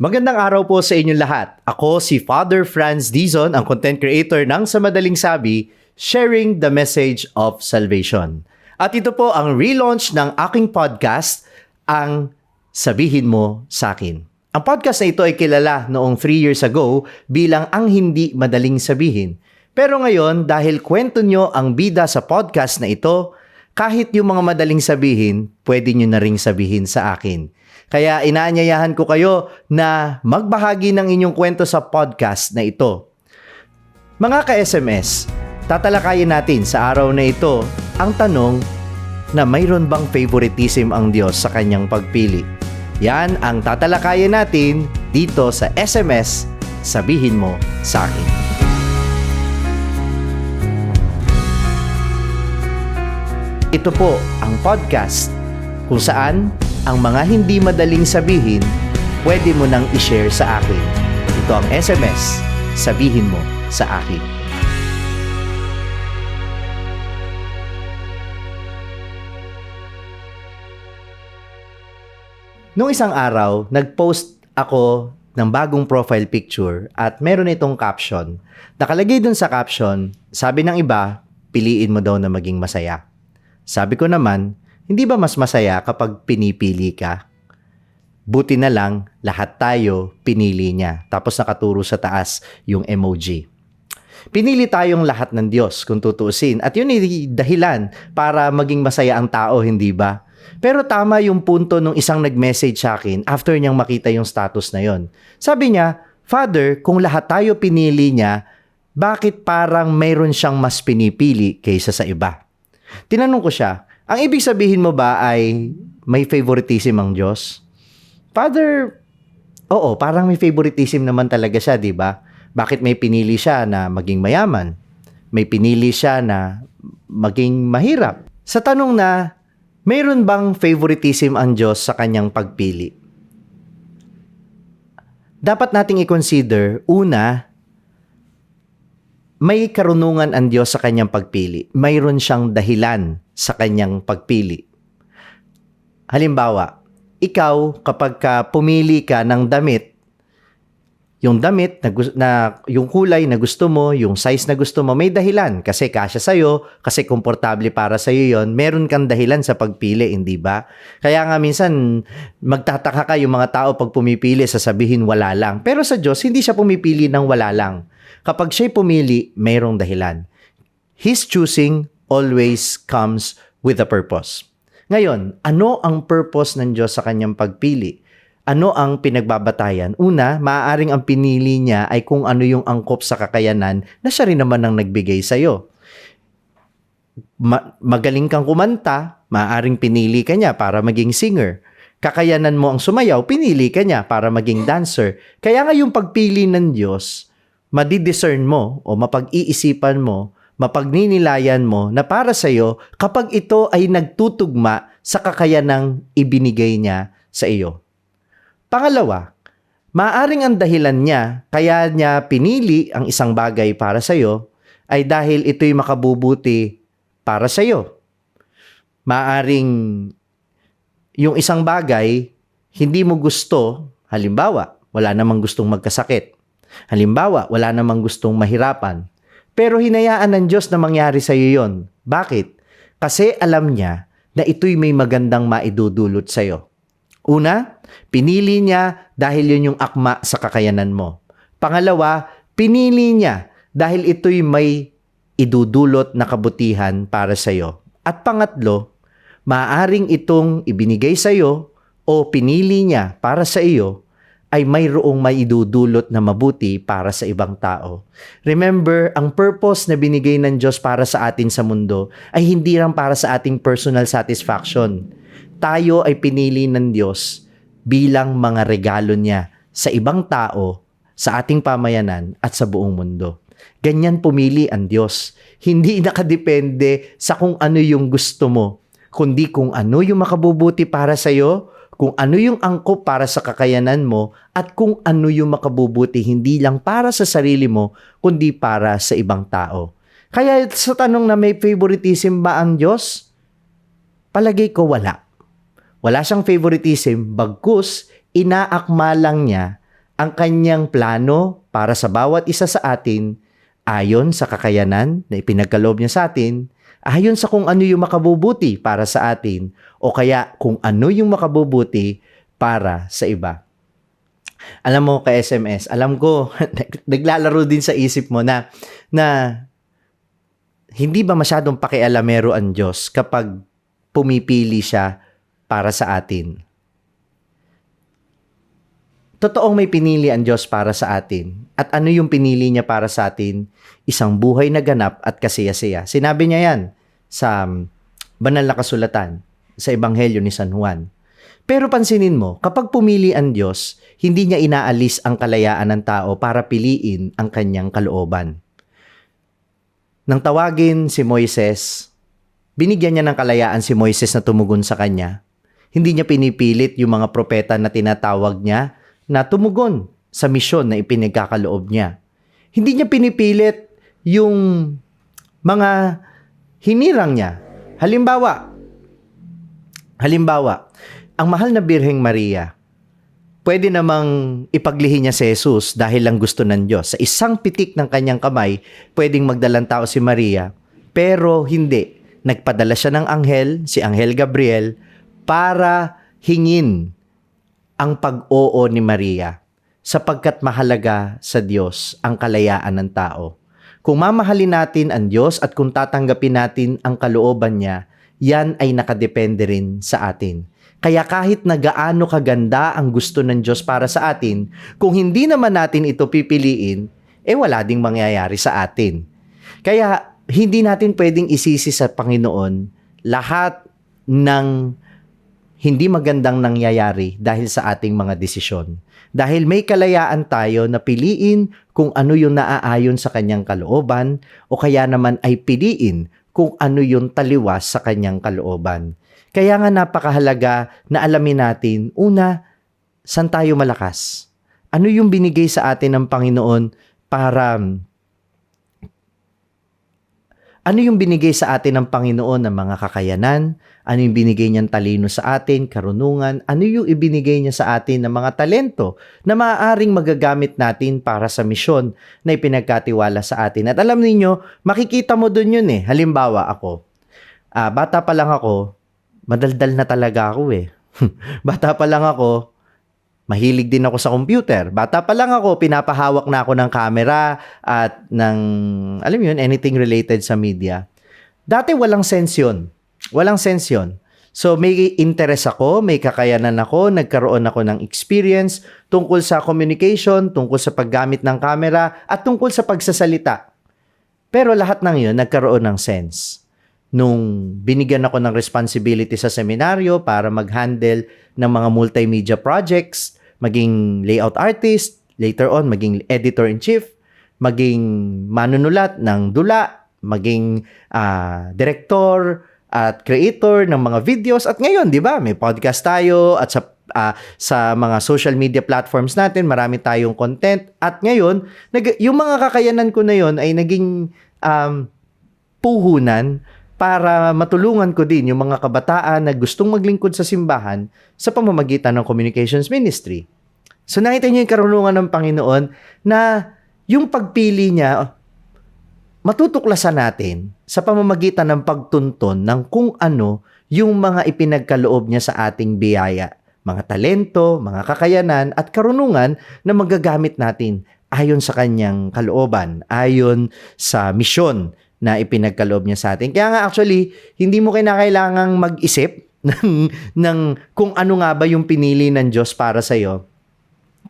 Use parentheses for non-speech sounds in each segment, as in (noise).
Magandang araw po sa inyong lahat. Ako si Father Franz Dizon, ang content creator ng Sa Madaling Sabi, sharing the message of salvation. At ito po ang relaunch ng aking podcast, ang Sabihin Mo Sa Akin. Ang podcast na ito ay kilala noong 3 years ago bilang ang hindi madaling sabihin. Pero ngayon, dahil kwento nyo ang bida sa podcast na ito, kahit yung mga madaling sabihin, pwede nyo na ring sabihin sa akin. Kaya inaanyayahan ko kayo na magbahagi ng inyong kwento sa podcast na ito. Mga ka-SMS, tatalakayin natin sa araw na ito ang tanong na mayroon bang favoritism ang Diyos sa kanyang pagpili. Yan ang tatalakayin natin dito sa SMS Sabihin Mo Sa Akin. Ito po ang podcast kung saan ang mga hindi madaling sabihin, pwede mo nang i-share sa akin. Ito ang SMS, sabihin mo sa akin. Noong isang araw, nag-post ako ng bagong profile picture at meron itong caption. Nakalagay dun sa caption, sabi ng iba, piliin mo daw na maging masaya. Sabi ko naman, hindi ba mas masaya kapag pinipili ka? Buti na lang, lahat tayo pinili niya. Tapos nakaturo sa taas yung emoji. Pinili tayong lahat ng Diyos kung tutuusin. At yun ay dahilan para maging masaya ang tao, hindi ba? Pero tama yung punto nung isang nag-message sa akin after niyang makita yung status na yon. Sabi niya, Father, kung lahat tayo pinili niya, bakit parang mayroon siyang mas pinipili kaysa sa iba? Tinanong ko siya, ang ibig sabihin mo ba ay may favoritism ang Diyos? Father, oo, parang may favoritism naman talaga siya, di ba? Bakit may pinili siya na maging mayaman? May pinili siya na maging mahirap? Sa tanong na, mayroon bang favoritism ang Diyos sa kanyang pagpili? Dapat nating i-consider, una, may karunungan ang Diyos sa kanyang pagpili. Mayroon siyang dahilan sa kanyang pagpili. Halimbawa, ikaw kapag ka pumili ka ng damit yung damit na, na yung kulay na gusto mo, yung size na gusto mo, may dahilan kasi kasya sa iyo, kasi komportable para sa iyo 'yon. Meron kang dahilan sa pagpili, hindi ba? Kaya nga minsan magtataka ka yung mga tao pag pumipili sasabihin wala lang. Pero sa Diyos, hindi siya pumipili ng wala lang. Kapag siya pumili, mayroong dahilan. His choosing always comes with a purpose. Ngayon, ano ang purpose ng Diyos sa kanyang pagpili? ano ang pinagbabatayan? Una, maaaring ang pinili niya ay kung ano yung angkop sa kakayanan na siya rin naman ang nagbigay sa iyo. Ma- magaling kang kumanta, maaaring pinili ka niya para maging singer. Kakayanan mo ang sumayaw, pinili ka niya para maging dancer. Kaya nga yung pagpili ng Diyos, madidiscern mo o mapag-iisipan mo, mapagninilayan mo na para sa iyo kapag ito ay nagtutugma sa kakayanang ibinigay niya sa iyo. Pangalawa, maaring ang dahilan niya kaya niya pinili ang isang bagay para sa iyo ay dahil ito'y makabubuti para sa iyo. Maaring yung isang bagay hindi mo gusto, halimbawa, wala namang gustong magkasakit. Halimbawa, wala namang gustong mahirapan. Pero hinayaan ng Diyos na mangyari sa iyo yon. Bakit? Kasi alam niya na ito'y may magandang maidudulot sa iyo. Una, pinili niya dahil yun yung akma sa kakayanan mo. Pangalawa, pinili niya dahil ito'y may idudulot na kabutihan para sa iyo. At pangatlo, maaaring itong ibinigay sa iyo o pinili niya para sa iyo ay mayroong may idudulot na mabuti para sa ibang tao. Remember, ang purpose na binigay ng Diyos para sa atin sa mundo ay hindi lang para sa ating personal satisfaction tayo ay pinili ng Diyos bilang mga regalo niya sa ibang tao, sa ating pamayanan at sa buong mundo. Ganyan pumili ang Diyos. Hindi nakadepende sa kung ano yung gusto mo, kundi kung ano yung makabubuti para sa iyo, kung ano yung angkop para sa kakayanan mo, at kung ano yung makabubuti hindi lang para sa sarili mo, kundi para sa ibang tao. Kaya sa tanong na may favoritism ba ang Diyos? Palagay ko wala. Wala siyang favoritism, bagkus inaakma lang niya ang kanyang plano para sa bawat isa sa atin ayon sa kakayanan na ipinagkaloob niya sa atin, ayon sa kung ano yung makabubuti para sa atin, o kaya kung ano yung makabubuti para sa iba. Alam mo, ka SMS, alam ko, (laughs) naglalaro din sa isip mo na, na hindi ba masyadong pakialamero ang Diyos kapag pumipili siya para sa atin? Totoong may pinili ang Diyos para sa atin. At ano yung pinili niya para sa atin? Isang buhay na ganap at kasiyasiya. Sinabi niya yan sa um, banal na kasulatan sa Ebanghelyo ni San Juan. Pero pansinin mo, kapag pumili ang Diyos, hindi niya inaalis ang kalayaan ng tao para piliin ang kanyang kalooban. Nang tawagin si Moises, binigyan niya ng kalayaan si Moises na tumugon sa kanya. Hindi niya pinipilit yung mga propeta na tinatawag niya na tumugon sa misyon na ipinagkakaloob niya. Hindi niya pinipilit yung mga hinirang niya. Halimbawa, halimbawa, ang mahal na Birheng Maria, pwede namang ipaglihi niya si Jesus dahil lang gusto ng Diyos. Sa isang pitik ng kanyang kamay, pwedeng magdalang tao si Maria, pero hindi. Nagpadala siya ng anghel, si Anghel Gabriel, para hingin ang pag-oo ni Maria sapagkat mahalaga sa Diyos ang kalayaan ng tao. Kung mamahalin natin ang Diyos at kung tatanggapin natin ang kalooban niya, yan ay nakadepende rin sa atin. Kaya kahit na gaano kaganda ang gusto ng Diyos para sa atin, kung hindi naman natin ito pipiliin, eh wala ding mangyayari sa atin. Kaya hindi natin pwedeng isisi sa Panginoon lahat ng hindi magandang nangyayari dahil sa ating mga desisyon. Dahil may kalayaan tayo na piliin kung ano yung naaayon sa kanyang kalooban o kaya naman ay piliin kung ano yung taliwas sa kanyang kalooban. Kaya nga napakahalaga na alamin natin, una, saan tayo malakas? Ano yung binigay sa atin ng Panginoon para ano yung binigay sa atin ng Panginoon ng mga kakayanan? Ano yung binigay niyang talino sa atin, karunungan? Ano yung ibinigay niya sa atin ng mga talento na maaaring magagamit natin para sa misyon na ipinagkatiwala sa atin? At alam niyo, makikita mo dun yun eh. Halimbawa ako, uh, bata pa lang ako, madaldal na talaga ako eh. (laughs) bata pa lang ako, Mahilig din ako sa computer. Bata pa lang ako, pinapahawak na ako ng camera at ng, alam yun, anything related sa media. Dati walang sense yun. Walang sense yun. So may interest ako, may kakayanan ako, nagkaroon ako ng experience tungkol sa communication, tungkol sa paggamit ng camera, at tungkol sa pagsasalita. Pero lahat ng yun nagkaroon ng sense. Nung binigyan ako ng responsibility sa seminaryo para mag-handle ng mga multimedia projects, maging layout artist, later on maging editor-in-chief, maging manunulat ng dula, maging uh, director at creator ng mga videos. At ngayon 'di ba may podcast tayo at sa uh, sa mga social media platforms natin marami tayong content. At ngayon nag, yung mga kakayanan ko na yon ay naging um, puhunan para matulungan ko din yung mga kabataan na gustong maglingkod sa simbahan sa pamamagitan ng communications ministry. So nakita niyo yung karunungan ng Panginoon na yung pagpili niya, matutuklasan natin sa pamamagitan ng pagtunton ng kung ano yung mga ipinagkaloob niya sa ating biyaya, mga talento, mga kakayanan at karunungan na magagamit natin ayon sa kanyang kalooban, ayon sa misyon na ipinagkaloob niya sa atin. Kaya nga actually, hindi mo kinakailangang mag-isip (laughs) ng, ng kung ano nga ba yung pinili ng Diyos para sa iyo.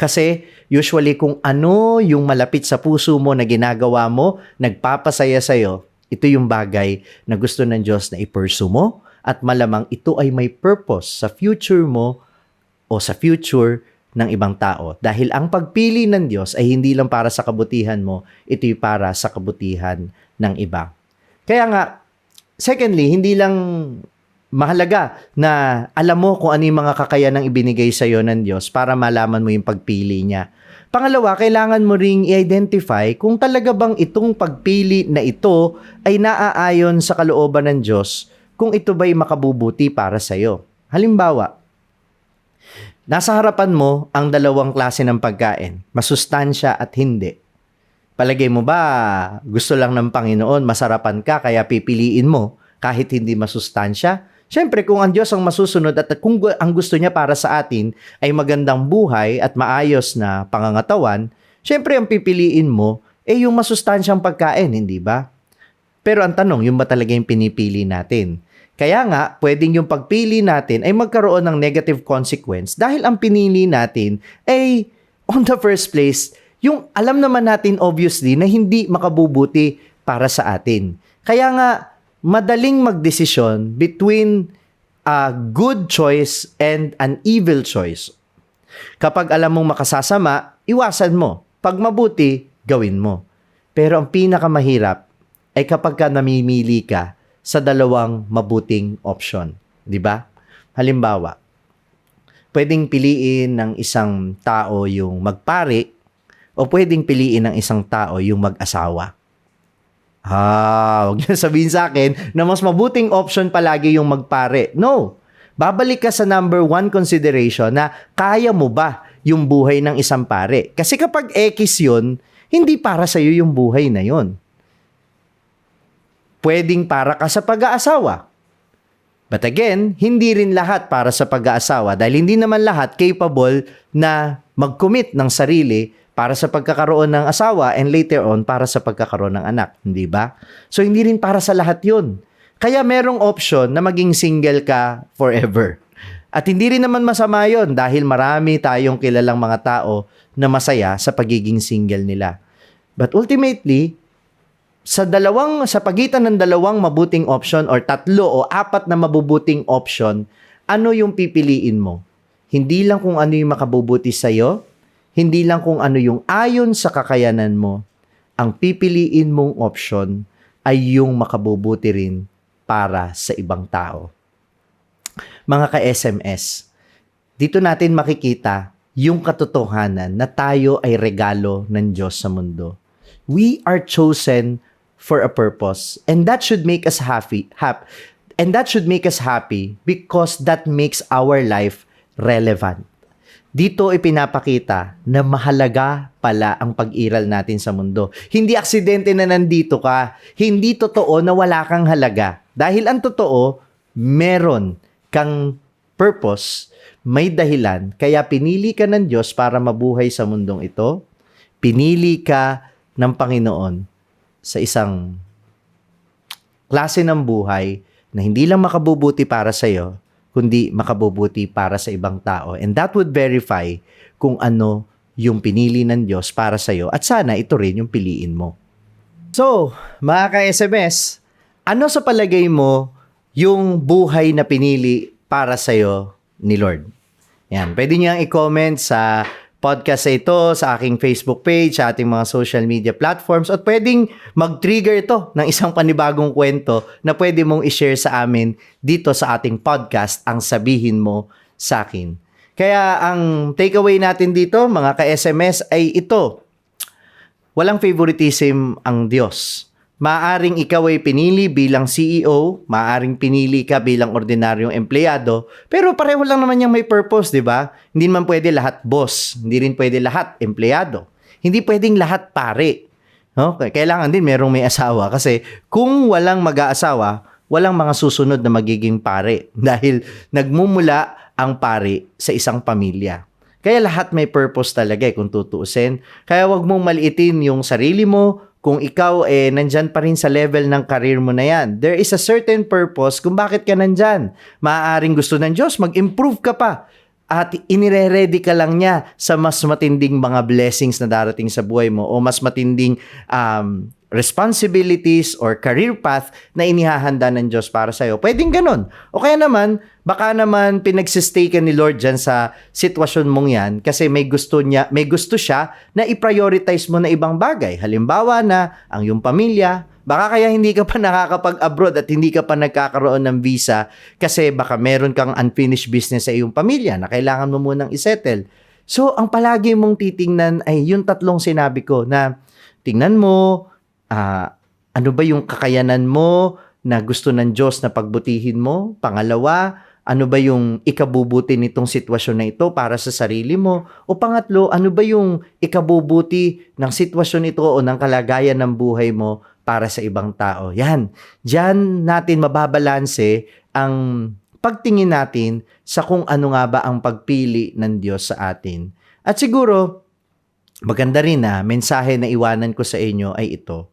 Kasi usually kung ano yung malapit sa puso mo na ginagawa mo, nagpapasaya sa iyo, ito yung bagay na gusto ng Diyos na i-pursue mo at malamang ito ay may purpose sa future mo o sa future ng ibang tao. Dahil ang pagpili ng Diyos ay hindi lang para sa kabutihan mo, ito'y para sa kabutihan ng iba. Kaya nga, secondly, hindi lang mahalaga na alam mo kung ano yung mga kakayanang ibinigay sa iyo ng Diyos para malaman mo yung pagpili niya. Pangalawa, kailangan mo ring i-identify kung talaga bang itong pagpili na ito ay naaayon sa kalooban ng Diyos kung ito ba'y makabubuti para sa iyo. Halimbawa, Nasa harapan mo ang dalawang klase ng pagkain, masustansya at hindi. Palagay mo ba gusto lang ng Panginoon, masarapan ka kaya pipiliin mo kahit hindi masustansya? Siyempre, kung ang Diyos ang masusunod at kung ang gusto niya para sa atin ay magandang buhay at maayos na pangangatawan, siyempre ang pipiliin mo ay yung masustansyang pagkain, hindi ba? Pero ang tanong, yung ba talaga yung pinipili natin? Kaya nga, pwedeng yung pagpili natin ay magkaroon ng negative consequence dahil ang pinili natin ay, on the first place, yung alam naman natin obviously na hindi makabubuti para sa atin. Kaya nga, madaling magdesisyon between a good choice and an evil choice. Kapag alam mong makasasama, iwasan mo. Pag mabuti, gawin mo. Pero ang pinakamahirap ay kapag ka namimili ka sa dalawang mabuting option. Di ba? Halimbawa, pwedeng piliin ng isang tao yung magpare o pwedeng piliin ng isang tao yung mag-asawa. Ah, wag niyo sabihin sa akin na mas mabuting option palagi yung magpare. No. Babalik ka sa number one consideration na kaya mo ba yung buhay ng isang pare. Kasi kapag X yun, hindi para sa iyo yung buhay na yun. Pwedeng para ka sa pag-aasawa. But again, hindi rin lahat para sa pag-aasawa dahil hindi naman lahat capable na mag-commit ng sarili para sa pagkakaroon ng asawa and later on para sa pagkakaroon ng anak, hindi ba? So hindi rin para sa lahat 'yun. Kaya merong option na maging single ka forever. At hindi rin naman masama 'yon dahil marami tayong kilalang mga tao na masaya sa pagiging single nila. But ultimately, sa dalawang sa pagitan ng dalawang mabuting option or tatlo o apat na mabubuting option, ano yung pipiliin mo? Hindi lang kung ano yung makabubuti sa iyo, hindi lang kung ano yung ayon sa kakayanan mo. Ang pipiliin mong option ay yung makabubuti rin para sa ibang tao. Mga ka-SMS, dito natin makikita yung katotohanan na tayo ay regalo ng Diyos sa mundo. We are chosen for a purpose and that should make us happy hap and that should make us happy because that makes our life relevant dito ipinapakita na mahalaga pala ang pag-iral natin sa mundo. Hindi aksidente na nandito ka. Hindi totoo na wala kang halaga. Dahil ang totoo, meron kang purpose, may dahilan, kaya pinili ka ng Diyos para mabuhay sa mundong ito. Pinili ka ng Panginoon sa isang klase ng buhay na hindi lang makabubuti para sa iyo, kundi makabubuti para sa ibang tao. And that would verify kung ano yung pinili ng Diyos para sa iyo at sana ito rin yung piliin mo. So, mga ka-SMS, ano sa palagay mo yung buhay na pinili para sa iyo ni Lord? Yan, pwede niyang i-comment sa podcast sa ito, sa aking Facebook page, sa ating mga social media platforms, at pwedeng mag-trigger ito ng isang panibagong kwento na pwede mong i-share sa amin dito sa ating podcast, ang sabihin mo sa akin. Kaya ang takeaway natin dito, mga ka-SMS, ay ito. Walang favoritism ang Diyos. Maaring ikaw ay pinili bilang CEO, maaring pinili ka bilang ordinaryong empleyado, pero pareho lang naman yung may purpose, di ba? Hindi man pwede lahat boss, hindi rin pwede lahat empleyado. Hindi pwedeng lahat pare. No? Kailangan din merong may asawa kasi kung walang mag-aasawa, walang mga susunod na magiging pare (laughs) dahil nagmumula ang pare sa isang pamilya. Kaya lahat may purpose talaga eh, kung tutuusin. Kaya wag mong maliitin yung sarili mo, kung ikaw eh nandyan pa rin sa level ng career mo na yan. There is a certain purpose kung bakit ka nandyan. Maaaring gusto ng Diyos, mag-improve ka pa. At inire-ready ka lang niya sa mas matinding mga blessings na darating sa buhay mo o mas matinding um, responsibilities or career path na inihahanda ng Diyos para sa'yo. Pwedeng ganun. O kaya naman, baka naman pinagsistay ka ni Lord dyan sa sitwasyon mong yan kasi may gusto niya, may gusto siya na i-prioritize mo na ibang bagay. Halimbawa na ang iyong pamilya, baka kaya hindi ka pa (laughs) nakakapag-abroad at hindi ka pa nagkakaroon ng visa kasi baka meron kang unfinished business sa iyong pamilya na kailangan mo munang isettle. So, ang palagi mong titingnan ay yung tatlong sinabi ko na tingnan mo, ah, ano ba yung kakayanan mo na gusto ng Diyos na pagbutihin mo? Pangalawa, ano ba yung ikabubuti nitong sitwasyon na ito para sa sarili mo? O pangatlo, ano ba yung ikabubuti ng sitwasyon ito o ng kalagayan ng buhay mo para sa ibang tao? Yan. Diyan natin mababalanse ang pagtingin natin sa kung ano nga ba ang pagpili ng Diyos sa atin. At siguro, maganda rin na mensahe na iwanan ko sa inyo ay ito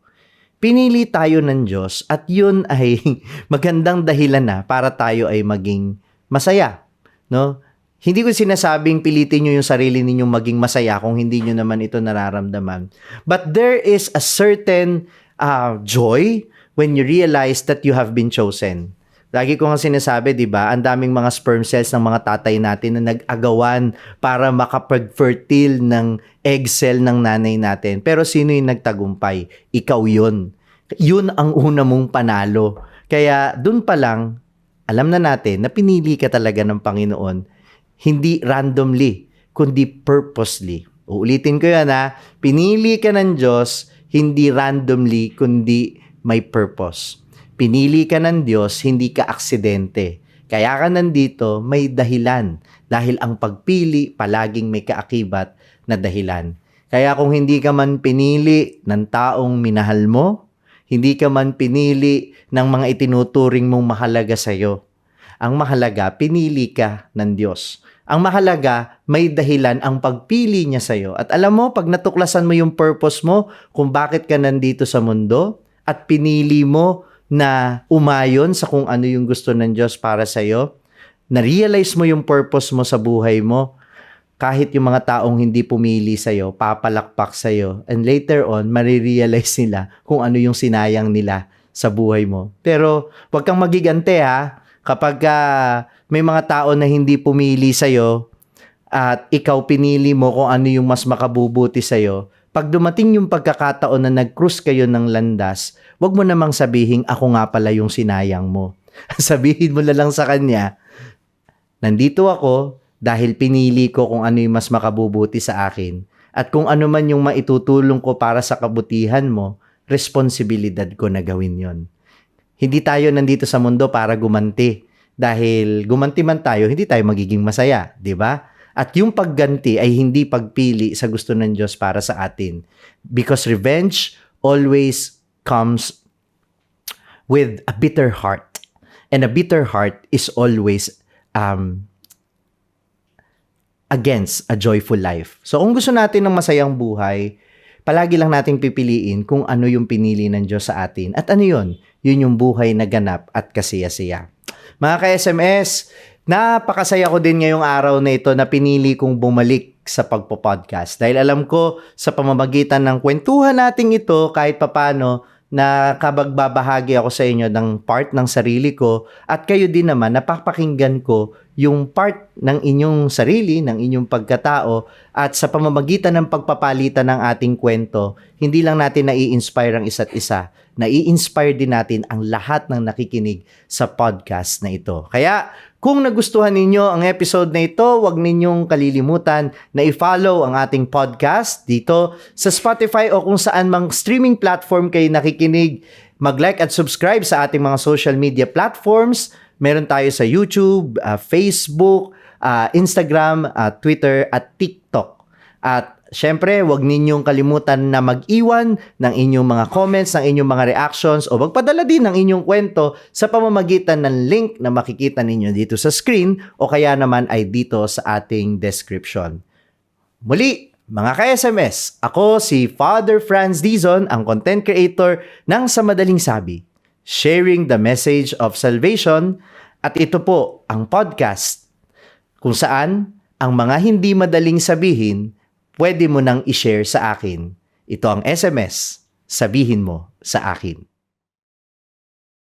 pinili tayo ng Diyos at yun ay (laughs) magandang dahilan na para tayo ay maging masaya. No? Hindi ko sinasabing pilitin nyo yung sarili ninyong maging masaya kung hindi nyo naman ito nararamdaman. But there is a certain uh, joy when you realize that you have been chosen. Lagi ko nga sinasabi, di ba, ang daming mga sperm cells ng mga tatay natin na nag-agawan para makapag-fertile ng egg cell ng nanay natin. Pero sino yung nagtagumpay? Ikaw yun. Yun ang una mong panalo. Kaya dun pa lang, alam na natin na pinili ka talaga ng Panginoon, hindi randomly, kundi purposely. Uulitin ko yan ha, pinili ka ng Diyos, hindi randomly, kundi may purpose. Pinili ka ng Diyos, hindi ka aksidente. Kaya ka nandito, may dahilan. Dahil ang pagpili, palaging may kaakibat na dahilan. Kaya kung hindi ka man pinili ng taong minahal mo, hindi ka man pinili ng mga itinuturing mong mahalaga sa iyo. Ang mahalaga, pinili ka ng Diyos. Ang mahalaga, may dahilan ang pagpili niya sa iyo. At alam mo, pag natuklasan mo yung purpose mo, kung bakit ka nandito sa mundo, at pinili mo na umayon sa kung ano yung gusto ng Diyos para sa iyo, na-realize mo yung purpose mo sa buhay mo, kahit yung mga taong hindi pumili sa iyo, papalakpak sa iyo, and later on, marirealize nila kung ano yung sinayang nila sa buhay mo. Pero, wag kang magigante ha, kapag uh, may mga tao na hindi pumili sa iyo, at ikaw pinili mo kung ano yung mas makabubuti sa iyo, pag dumating yung pagkakataon na nag-cruise kayo ng landas, wag mo namang sabihin, ako nga pala yung sinayang mo. (laughs) Sabihin mo na lang sa kanya, nandito ako dahil pinili ko kung ano yung mas makabubuti sa akin. At kung ano man yung maitutulong ko para sa kabutihan mo, responsibilidad ko na gawin yon. Hindi tayo nandito sa mundo para gumanti. Dahil gumanti man tayo, hindi tayo magiging masaya, di ba? At yung pagganti ay hindi pagpili sa gusto ng Diyos para sa atin. Because revenge always comes with a bitter heart. And a bitter heart is always um, against a joyful life. So kung gusto natin ng masayang buhay, palagi lang nating pipiliin kung ano yung pinili ng Diyos sa atin. At ano yun? Yun yung buhay na ganap at kasiya-siya. Mga ka-SMS, Napakasaya ko din ngayong araw na ito na pinili kong bumalik sa pagpo-podcast. Dahil alam ko sa pamamagitan ng kwentuhan nating ito kahit papano na kabagbabahagi ako sa inyo ng part ng sarili ko at kayo din naman napapakinggan ko yung part ng inyong sarili, ng inyong pagkatao at sa pamamagitan ng pagpapalitan ng ating kwento, hindi lang natin nai-inspire ang isa't isa, nai-inspire din natin ang lahat ng nakikinig sa podcast na ito. Kaya kung nagustuhan ninyo ang episode na ito, huwag ninyong kalilimutan na i-follow ang ating podcast dito sa Spotify o kung saan mang streaming platform kayo nakikinig. Mag-like at subscribe sa ating mga social media platforms. Meron tayo sa YouTube, uh, Facebook, uh, Instagram, uh, Twitter at TikTok. At Siyempre, huwag ninyong kalimutan na mag-iwan ng inyong mga comments, ng inyong mga reactions o magpadala din ng inyong kwento sa pamamagitan ng link na makikita ninyo dito sa screen o kaya naman ay dito sa ating description. Muli, mga ka-SMS, ako si Father Franz Dizon, ang content creator ng Sa Madaling Sabi, sharing the message of salvation at ito po ang podcast kung saan ang mga hindi madaling sabihin pwede mo nang i-share sa akin. Ito ang SMS, sabihin mo sa akin.